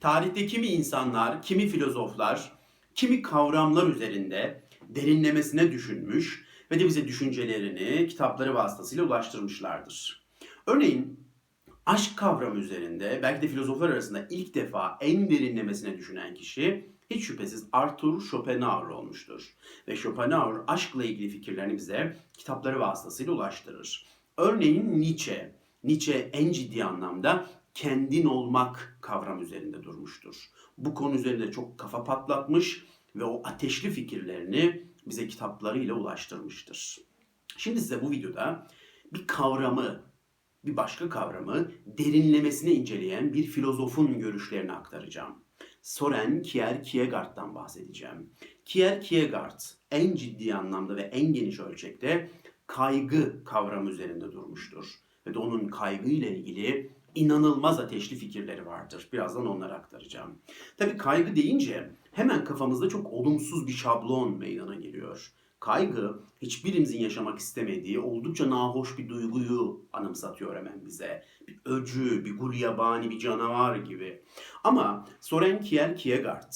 Tarihte kimi insanlar, kimi filozoflar, kimi kavramlar üzerinde derinlemesine düşünmüş ve de bize düşüncelerini kitapları vasıtasıyla ulaştırmışlardır. Örneğin aşk kavramı üzerinde belki de filozoflar arasında ilk defa en derinlemesine düşünen kişi hiç şüphesiz Arthur Schopenhauer olmuştur. Ve Schopenhauer aşkla ilgili fikirlerini bize kitapları vasıtasıyla ulaştırır. Örneğin Nietzsche. Nietzsche en ciddi anlamda kendin olmak kavram üzerinde durmuştur. Bu konu üzerinde çok kafa patlatmış ve o ateşli fikirlerini bize kitaplarıyla ulaştırmıştır. Şimdi size bu videoda bir kavramı, bir başka kavramı derinlemesine inceleyen bir filozofun görüşlerini aktaracağım. Soren Kierkegaard'dan bahsedeceğim. Kierkegaard en ciddi anlamda ve en geniş ölçekte kaygı kavramı üzerinde durmuştur. Ve de onun kaygı ile ilgili inanılmaz ateşli fikirleri vardır. Birazdan onları aktaracağım. Tabii kaygı deyince hemen kafamızda çok olumsuz bir şablon meydana geliyor. Kaygı hiçbirimizin yaşamak istemediği oldukça nahoş bir duyguyu anımsatıyor hemen bize. Bir öcü, bir gulyabani, bir canavar gibi. Ama Soren Kierkegaard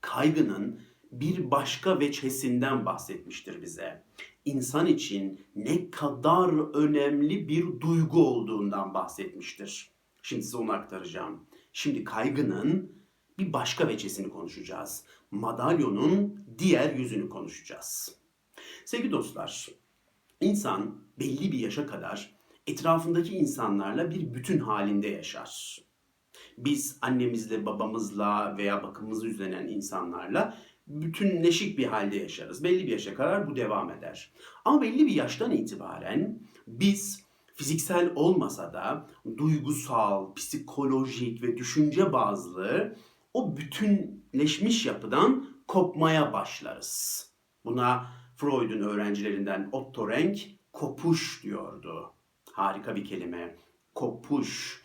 kaygının bir başka veçhesinden bahsetmiştir bize. İnsan için ne kadar önemli bir duygu olduğundan bahsetmiştir. Şimdi size onu aktaracağım. Şimdi kaygının bir başka veçesini konuşacağız. Madalyonun diğer yüzünü konuşacağız. Sevgili dostlar, insan belli bir yaşa kadar etrafındaki insanlarla bir bütün halinde yaşar. Biz annemizle, babamızla veya bakımımızı üstlenen insanlarla bütünleşik bir halde yaşarız. Belli bir yaşa kadar bu devam eder. Ama belli bir yaştan itibaren biz fiziksel olmasa da duygusal, psikolojik ve düşünce bazlı o bütünleşmiş yapıdan kopmaya başlarız. Buna Freud'un öğrencilerinden Otto Rank kopuş diyordu. Harika bir kelime. Kopuş.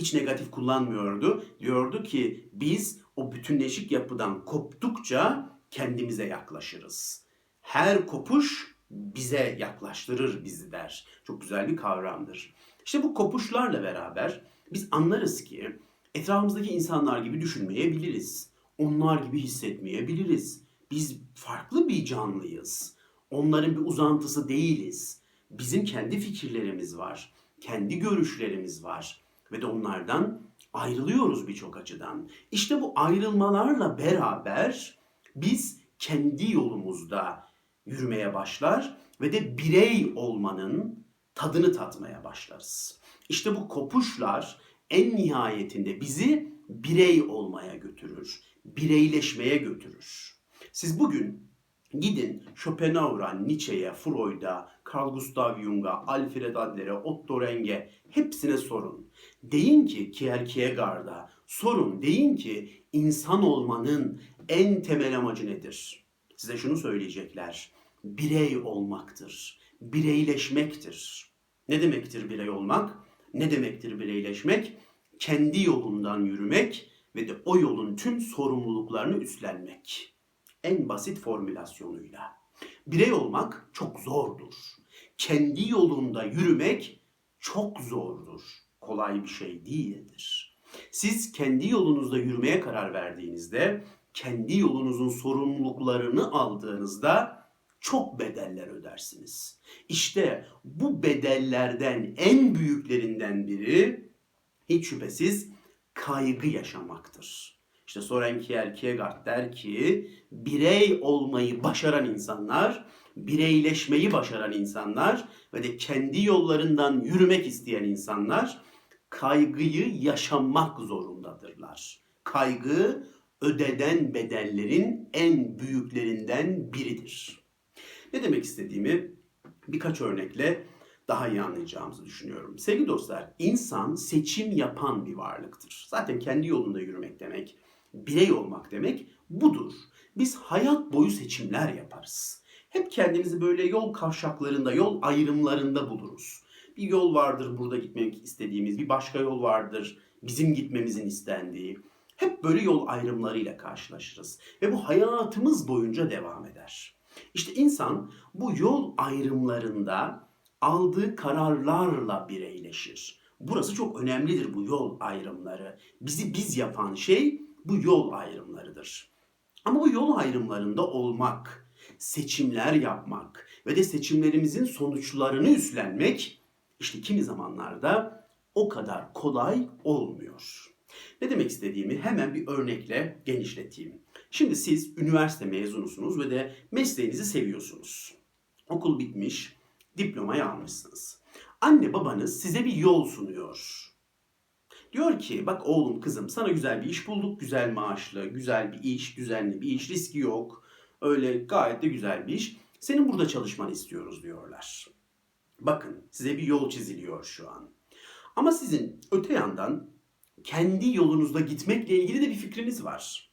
Hiç negatif kullanmıyordu. Diyordu ki biz o bütünleşik yapıdan koptukça kendimize yaklaşırız. Her kopuş bize yaklaştırır bizi der. Çok güzel bir kavramdır. İşte bu kopuşlarla beraber biz anlarız ki etrafımızdaki insanlar gibi düşünmeyebiliriz. Onlar gibi hissetmeyebiliriz. Biz farklı bir canlıyız. Onların bir uzantısı değiliz. Bizim kendi fikirlerimiz var. Kendi görüşlerimiz var. Ve de onlardan ayrılıyoruz birçok açıdan. İşte bu ayrılmalarla beraber biz kendi yolumuzda yürümeye başlar ve de birey olmanın tadını tatmaya başlarız. İşte bu kopuşlar en nihayetinde bizi birey olmaya götürür, bireyleşmeye götürür. Siz bugün gidin Schopenhauer'a, Nietzsche'ye, Freud'a, Carl Gustav Jung'a, Alfred Adler'e, Otto Reng'e hepsine sorun. Deyin ki Kierkegaard'a sorun. Deyin ki insan olmanın en temel amacı nedir? Size şunu söyleyecekler. Birey olmaktır. Bireyleşmektir. Ne demektir birey olmak? Ne demektir bireyleşmek? Kendi yolundan yürümek ve de o yolun tüm sorumluluklarını üstlenmek. En basit formülasyonuyla. Birey olmak çok zordur. Kendi yolunda yürümek çok zordur. Kolay bir şey değildir. Siz kendi yolunuzda yürümeye karar verdiğinizde, kendi yolunuzun sorumluluklarını aldığınızda çok bedeller ödersiniz. İşte bu bedellerden en büyüklerinden biri hiç şüphesiz kaygı yaşamaktır. İşte Soren Kierkegaard der ki birey olmayı başaran insanlar, bireyleşmeyi başaran insanlar ve de kendi yollarından yürümek isteyen insanlar kaygıyı yaşamak zorundadırlar. Kaygı ödeden bedellerin en büyüklerinden biridir. Ne demek istediğimi birkaç örnekle daha iyi anlayacağımızı düşünüyorum. Sevgili dostlar, insan seçim yapan bir varlıktır. Zaten kendi yolunda yürümek demek, birey olmak demek budur. Biz hayat boyu seçimler yaparız. Hep kendimizi böyle yol kavşaklarında, yol ayrımlarında buluruz. Bir yol vardır burada gitmek istediğimiz, bir başka yol vardır bizim gitmemizin istendiği. Hep böyle yol ayrımlarıyla karşılaşırız ve bu hayatımız boyunca devam eder. İşte insan bu yol ayrımlarında aldığı kararlarla bireyleşir. Burası çok önemlidir bu yol ayrımları. Bizi biz yapan şey bu yol ayrımlarıdır. Ama bu yol ayrımlarında olmak, seçimler yapmak ve de seçimlerimizin sonuçlarını üstlenmek işte kimi zamanlarda o kadar kolay olmuyor. Ne demek istediğimi hemen bir örnekle genişleteyim. Şimdi siz üniversite mezunusunuz ve de mesleğinizi seviyorsunuz. Okul bitmiş, diplomayı almışsınız. Anne babanız size bir yol sunuyor. Diyor ki bak oğlum kızım sana güzel bir iş bulduk. Güzel maaşlı, güzel bir iş, düzenli bir iş, riski yok. Öyle gayet de güzel bir iş. Senin burada çalışmanı istiyoruz diyorlar. Bakın size bir yol çiziliyor şu an. Ama sizin öte yandan kendi yolunuzda gitmekle ilgili de bir fikriniz var.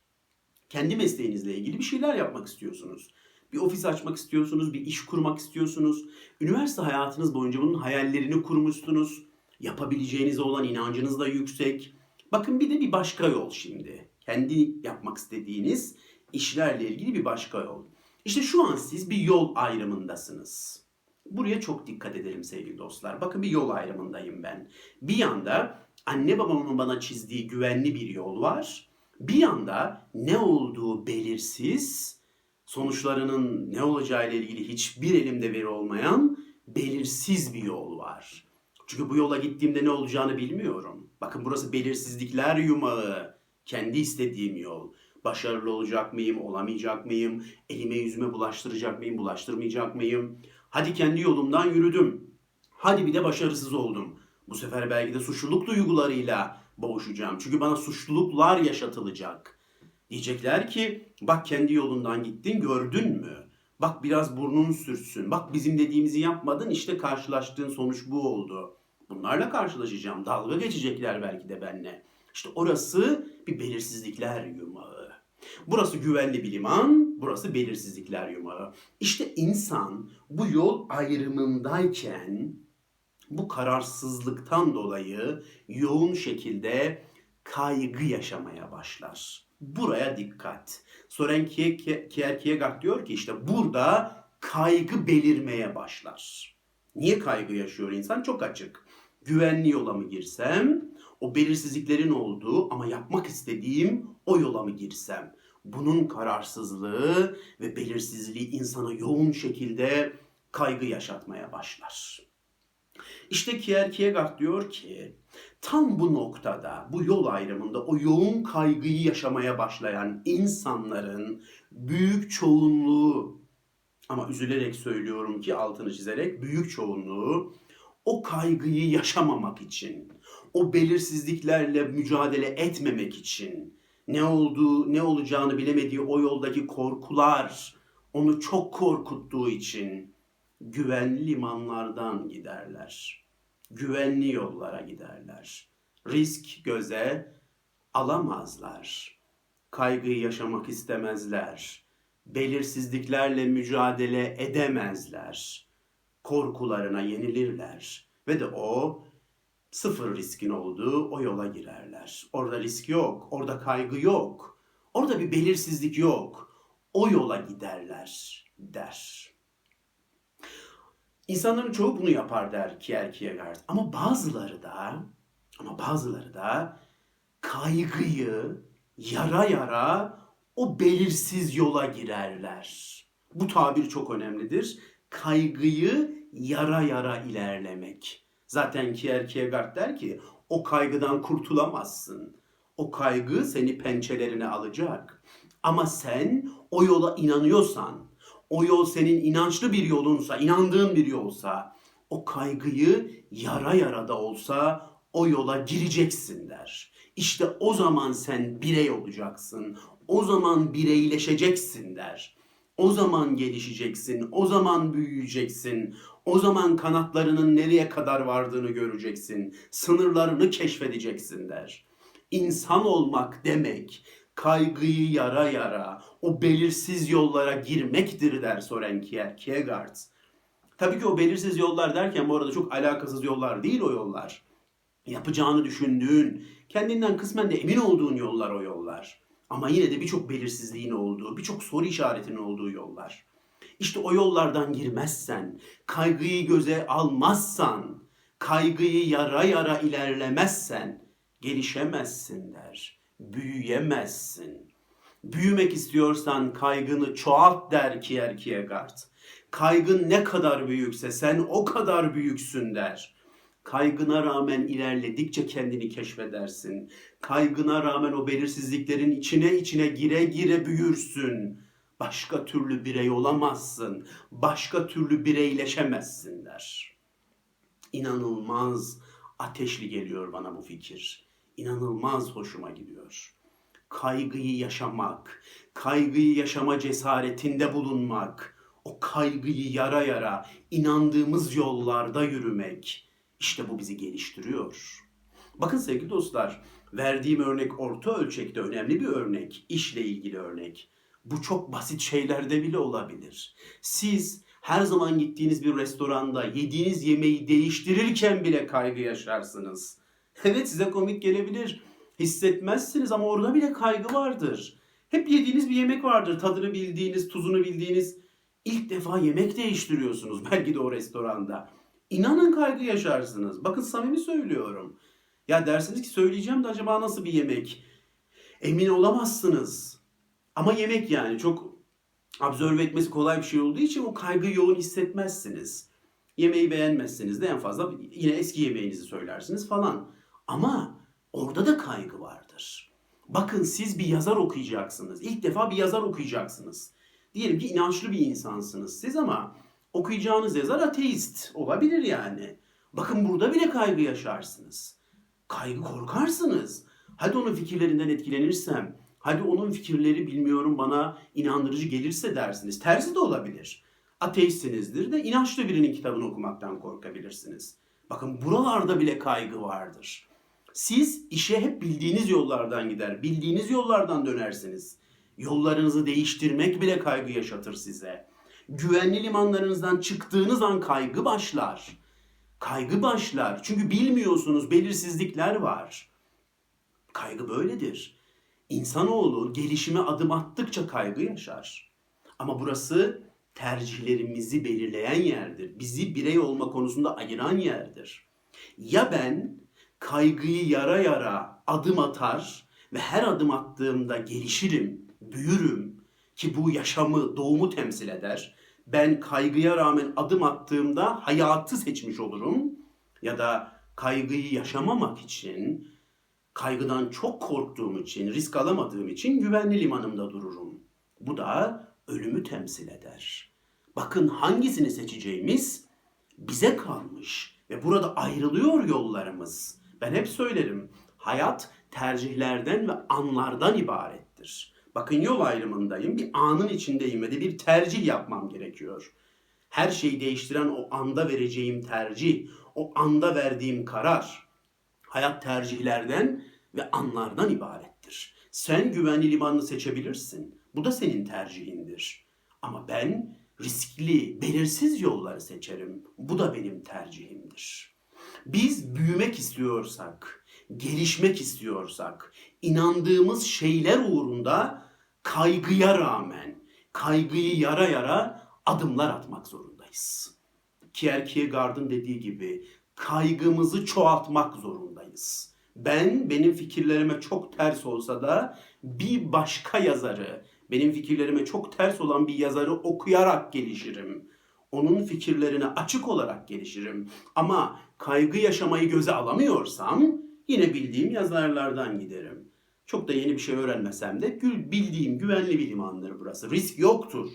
Kendi mesleğinizle ilgili bir şeyler yapmak istiyorsunuz. Bir ofis açmak istiyorsunuz, bir iş kurmak istiyorsunuz. Üniversite hayatınız boyunca bunun hayallerini kurmuşsunuz. Yapabileceğinize olan inancınız da yüksek. Bakın bir de bir başka yol şimdi. Kendi yapmak istediğiniz işlerle ilgili bir başka yol. İşte şu an siz bir yol ayrımındasınız. Buraya çok dikkat edelim sevgili dostlar. Bakın bir yol ayrımındayım ben. Bir yanda anne babamın bana çizdiği güvenli bir yol var. Bir yanda ne olduğu belirsiz, sonuçlarının ne olacağı ile ilgili hiçbir elimde veri olmayan belirsiz bir yol var. Çünkü bu yola gittiğimde ne olacağını bilmiyorum. Bakın burası belirsizlikler yumağı. Kendi istediğim yol. Başarılı olacak mıyım, olamayacak mıyım? Elime yüzüme bulaştıracak mıyım, bulaştırmayacak mıyım? Hadi kendi yolumdan yürüdüm. Hadi bir de başarısız oldum. Bu sefer belki de suçluluk duygularıyla boğuşacağım. Çünkü bana suçluluklar yaşatılacak. Diyecekler ki bak kendi yolundan gittin gördün mü? Bak biraz burnun sürtsün. Bak bizim dediğimizi yapmadın işte karşılaştığın sonuç bu oldu. Bunlarla karşılaşacağım. Dalga geçecekler belki de benimle. İşte orası bir belirsizlikler yumağı. Burası güvenli bir liman, burası belirsizlikler yumağı. İşte insan bu yol ayrımındayken bu kararsızlıktan dolayı yoğun şekilde kaygı yaşamaya başlar. Buraya dikkat. Soren Kierkegaard diyor ki işte burada kaygı belirmeye başlar. Niye kaygı yaşıyor insan? Çok açık. Güvenli yola mı girsem, o belirsizliklerin olduğu ama yapmak istediğim o yola mı girsem? Bunun kararsızlığı ve belirsizliği insana yoğun şekilde kaygı yaşatmaya başlar. İşte Kierkegaard diyor ki tam bu noktada, bu yol ayrımında o yoğun kaygıyı yaşamaya başlayan insanların büyük çoğunluğu ama üzülerek söylüyorum ki altını çizerek büyük çoğunluğu o kaygıyı yaşamamak için, o belirsizliklerle mücadele etmemek için, ne olduğu, ne olacağını bilemediği o yoldaki korkular onu çok korkuttuğu için güvenli limanlardan giderler. Güvenli yollara giderler. Risk göze alamazlar. Kaygıyı yaşamak istemezler. Belirsizliklerle mücadele edemezler. Korkularına yenilirler ve de o sıfır riskin olduğu o yola girerler. Orada risk yok, orada kaygı yok. Orada bir belirsizlik yok. O yola giderler der. İnsanların çoğu bunu yapar der Kierkegaard. Ama bazıları da ama bazıları da kaygıyı yara yara o belirsiz yola girerler. Bu tabir çok önemlidir. Kaygıyı yara yara ilerlemek. Zaten Kierkegaard der ki o kaygıdan kurtulamazsın. O kaygı seni pençelerine alacak. Ama sen o yola inanıyorsan, o yol senin inançlı bir yolunsa, inandığın bir yolsa, o kaygıyı yara yara da olsa o yola gireceksin der. İşte o zaman sen birey olacaksın. O zaman bireyleşeceksin der. O zaman gelişeceksin, o zaman büyüyeceksin, o zaman kanatlarının nereye kadar vardığını göreceksin, sınırlarını keşfedeceksin der. İnsan olmak demek kaygıyı yara yara, o belirsiz yollara girmektir der Soren Kierkegaard. Tabii ki o belirsiz yollar derken bu arada çok alakasız yollar değil o yollar. Yapacağını düşündüğün, kendinden kısmen de emin olduğun yollar o yollar. Ama yine de birçok belirsizliğin olduğu, birçok soru işaretinin olduğu yollar. İşte o yollardan girmezsen, kaygıyı göze almazsan, Kaygıyı yara yara ilerlemezsen gelişemezsin der. Büyüyemezsin. Büyümek istiyorsan kaygını çoğalt der Kierkegaard. Kaygın ne kadar büyükse sen o kadar büyüksün der. Kaygına rağmen ilerledikçe kendini keşfedersin. Kaygına rağmen o belirsizliklerin içine içine gire gire büyürsün. Başka türlü birey olamazsın. Başka türlü bireyleşemezsin der. İnanılmaz ateşli geliyor bana bu fikir. İnanılmaz hoşuma gidiyor. Kaygıyı yaşamak, kaygıyı yaşama cesaretinde bulunmak, o kaygıyı yara yara inandığımız yollarda yürümek. İşte bu bizi geliştiriyor. Bakın sevgili dostlar, verdiğim örnek orta ölçekte önemli bir örnek, işle ilgili örnek. Bu çok basit şeylerde bile olabilir. Siz her zaman gittiğiniz bir restoranda yediğiniz yemeği değiştirirken bile kaygı yaşarsınız. Evet size komik gelebilir. Hissetmezsiniz ama orada bile kaygı vardır. Hep yediğiniz bir yemek vardır. Tadını bildiğiniz, tuzunu bildiğiniz. İlk defa yemek değiştiriyorsunuz belki de o restoranda. İnanın kaygı yaşarsınız. Bakın samimi söylüyorum. Ya dersiniz ki söyleyeceğim de acaba nasıl bir yemek? Emin olamazsınız. Ama yemek yani çok absorbe etmesi kolay bir şey olduğu için o kaygıyı yoğun hissetmezsiniz. Yemeği beğenmezsiniz de en fazla yine eski yemeğinizi söylersiniz falan. Ama orada da kaygı vardır. Bakın siz bir yazar okuyacaksınız. İlk defa bir yazar okuyacaksınız. Diyelim ki inançlı bir insansınız siz ama okuyacağınız yazar ateist olabilir yani. Bakın burada bile kaygı yaşarsınız. Kaygı korkarsınız. Hadi onun fikirlerinden etkilenirsem, hadi onun fikirleri bilmiyorum bana inandırıcı gelirse dersiniz. Tersi de olabilir. Ateistsinizdir de inançlı birinin kitabını okumaktan korkabilirsiniz. Bakın buralarda bile kaygı vardır. Siz işe hep bildiğiniz yollardan gider, bildiğiniz yollardan dönersiniz. Yollarınızı değiştirmek bile kaygı yaşatır size. Güvenli limanlarınızdan çıktığınız an kaygı başlar. Kaygı başlar. Çünkü bilmiyorsunuz, belirsizlikler var. Kaygı böyledir. İnsanoğlu gelişime adım attıkça kaygı yaşar. Ama burası tercihlerimizi belirleyen yerdir. Bizi birey olma konusunda ayıran yerdir. Ya ben kaygıyı yara yara adım atar ve her adım attığımda gelişirim, büyürüm ki bu yaşamı, doğumu temsil eder. Ben kaygıya rağmen adım attığımda hayatı seçmiş olurum ya da kaygıyı yaşamamak için, kaygıdan çok korktuğum için, risk alamadığım için güvenli limanımda dururum. Bu da ölümü temsil eder. Bakın hangisini seçeceğimiz bize kalmış ve burada ayrılıyor yollarımız. Ben hep söylerim. Hayat tercihlerden ve anlardan ibarettir. Bakın yol ayrımındayım. Bir anın içindeyim ve de bir tercih yapmam gerekiyor. Her şeyi değiştiren o anda vereceğim tercih, o anda verdiğim karar. Hayat tercihlerden ve anlardan ibarettir. Sen güvenli limanını seçebilirsin. Bu da senin tercihindir. Ama ben riskli, belirsiz yolları seçerim. Bu da benim tercihimdir. Biz büyümek istiyorsak, gelişmek istiyorsak, inandığımız şeyler uğrunda kaygıya rağmen, kaygıyı yara yara adımlar atmak zorundayız. Kierkegaard'ın dediği gibi kaygımızı çoğaltmak zorundayız. Ben benim fikirlerime çok ters olsa da bir başka yazarı, benim fikirlerime çok ters olan bir yazarı okuyarak gelişirim. Onun fikirlerine açık olarak gelişirim. Ama kaygı yaşamayı göze alamıyorsam yine bildiğim yazarlardan giderim. Çok da yeni bir şey öğrenmesem de bildiğim güvenli bir limandır burası. Risk yoktur.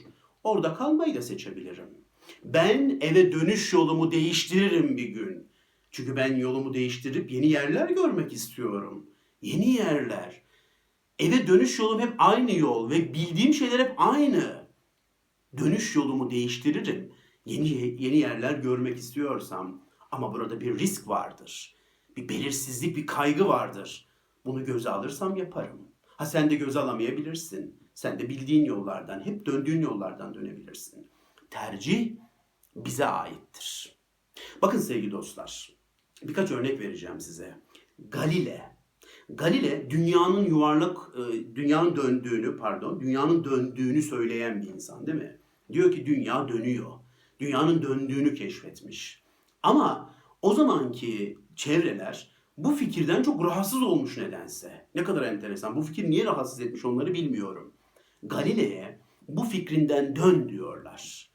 Orada kalmayı da seçebilirim. Ben eve dönüş yolumu değiştiririm bir gün. Çünkü ben yolumu değiştirip yeni yerler görmek istiyorum. Yeni yerler. Eve dönüş yolum hep aynı yol ve bildiğim şeyler hep aynı. Dönüş yolumu değiştiririm. Yeni yeni yerler görmek istiyorsam ama burada bir risk vardır. Bir belirsizlik, bir kaygı vardır. Bunu göze alırsam yaparım. Ha sen de göze alamayabilirsin. Sen de bildiğin yollardan, hep döndüğün yollardan dönebilirsin. Tercih bize aittir. Bakın sevgili dostlar, birkaç örnek vereceğim size. Galile. Galile dünyanın yuvarlak, e, dünyanın döndüğünü, pardon, dünyanın döndüğünü söyleyen bir insan değil mi? Diyor ki dünya dönüyor. Dünyanın döndüğünü keşfetmiş. Ama O zamanki çevreler bu fikirden çok rahatsız olmuş nedense. Ne kadar enteresan. Bu fikir niye rahatsız etmiş onları bilmiyorum. Galile'ye bu fikrinden dön diyorlar.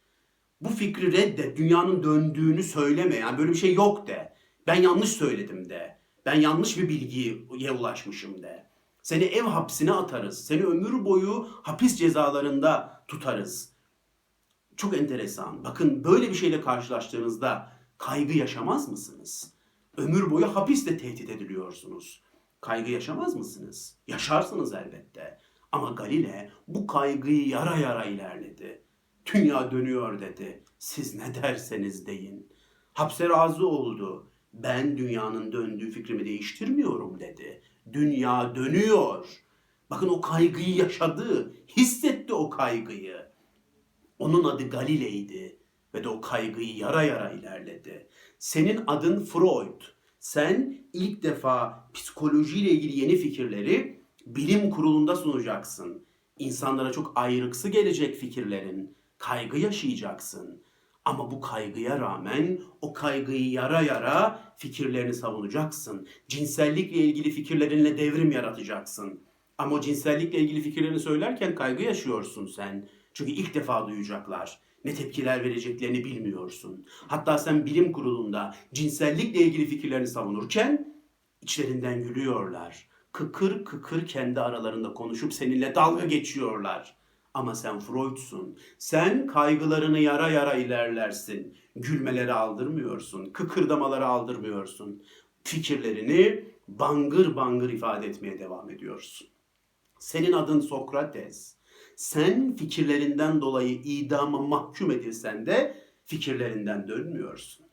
Bu fikri reddet, dünyanın döndüğünü söyleme. Yani böyle bir şey yok de. Ben yanlış söyledim de. Ben yanlış bir bilgiye ulaşmışım de. Seni ev hapsine atarız. Seni ömür boyu hapis cezalarında tutarız. Çok enteresan. Bakın böyle bir şeyle karşılaştığınızda kaygı yaşamaz mısınız? Ömür boyu hapisle tehdit ediliyorsunuz. Kaygı yaşamaz mısınız? Yaşarsınız elbette. Ama Galile bu kaygıyı yara yara ilerledi. Dünya dönüyor dedi. Siz ne derseniz deyin. Hapse razı oldu. Ben dünyanın döndüğü fikrimi değiştirmiyorum dedi. Dünya dönüyor. Bakın o kaygıyı yaşadı. Hissetti o kaygıyı. Onun adı Galile'ydi ve de o kaygıyı yara yara ilerledi. Senin adın Freud. Sen ilk defa psikolojiyle ilgili yeni fikirleri bilim kurulunda sunacaksın. İnsanlara çok ayrıksı gelecek fikirlerin. Kaygı yaşayacaksın. Ama bu kaygıya rağmen o kaygıyı yara yara fikirlerini savunacaksın. Cinsellikle ilgili fikirlerinle devrim yaratacaksın. Ama o cinsellikle ilgili fikirlerini söylerken kaygı yaşıyorsun sen. Çünkü ilk defa duyacaklar. Ne tepkiler vereceklerini bilmiyorsun. Hatta sen bilim kurulunda cinsellikle ilgili fikirlerini savunurken içlerinden gülüyorlar. Kıkır kıkır kendi aralarında konuşup seninle dalga geçiyorlar. Ama sen Freud'sun. Sen kaygılarını yara yara ilerlersin. Gülmeleri aldırmıyorsun. Kıkırdamaları aldırmıyorsun. Fikirlerini bangır bangır ifade etmeye devam ediyorsun. Senin adın Sokrates. Sen fikirlerinden dolayı idama mahkum edilsen de fikirlerinden dönmüyorsun.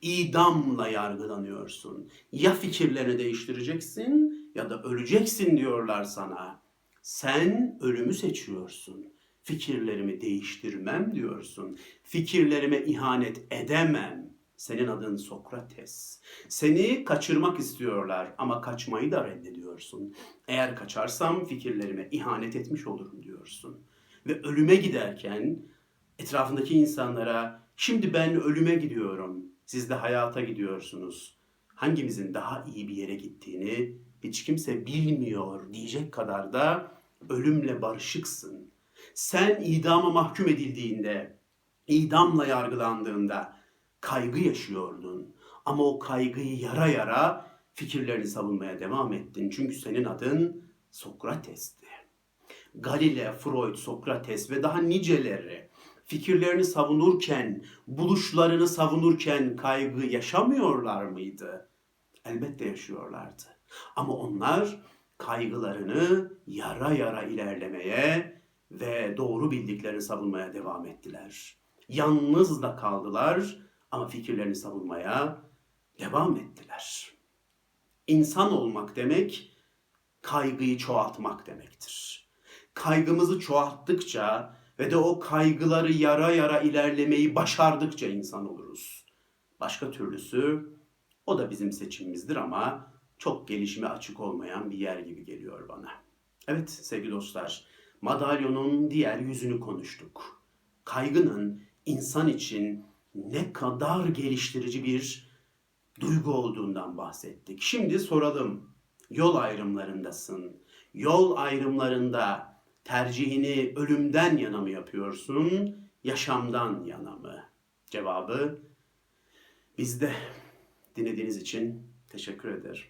İdamla yargılanıyorsun. Ya fikirlerini değiştireceksin ya da öleceksin diyorlar sana. Sen ölümü seçiyorsun. Fikirlerimi değiştirmem diyorsun. Fikirlerime ihanet edemem. Senin adın Sokrates. Seni kaçırmak istiyorlar ama kaçmayı da reddediyorsun. Eğer kaçarsam fikirlerime ihanet etmiş olurum diyorsun. Ve ölüme giderken etrafındaki insanlara şimdi ben ölüme gidiyorum. Siz de hayata gidiyorsunuz. Hangimizin daha iyi bir yere gittiğini hiç kimse bilmiyor diyecek kadar da ölümle barışıksın. Sen idama mahkum edildiğinde, idamla yargılandığında kaygı yaşıyordun. Ama o kaygıyı yara yara fikirlerini savunmaya devam ettin. Çünkü senin adın Sokrates'ti. Galile, Freud, Sokrates ve daha niceleri fikirlerini savunurken, buluşlarını savunurken kaygı yaşamıyorlar mıydı? Elbette yaşıyorlardı. Ama onlar kaygılarını yara yara ilerlemeye ve doğru bildiklerini savunmaya devam ettiler. Yalnız da kaldılar ama fikirlerini savunmaya devam ettiler. İnsan olmak demek kaygıyı çoğaltmak demektir. Kaygımızı çoğalttıkça ve de o kaygıları yara yara ilerlemeyi başardıkça insan oluruz. Başka türlüsü o da bizim seçimimizdir ama çok gelişime açık olmayan bir yer gibi geliyor bana. Evet sevgili dostlar, madalyonun diğer yüzünü konuştuk. Kaygının insan için ne kadar geliştirici bir duygu olduğundan bahsettik. Şimdi soralım. Yol ayrımlarındasın. Yol ayrımlarında tercihini ölümden yana mı yapıyorsun, yaşamdan yana mı? Cevabı bizde. Dinlediğiniz için teşekkür ederim.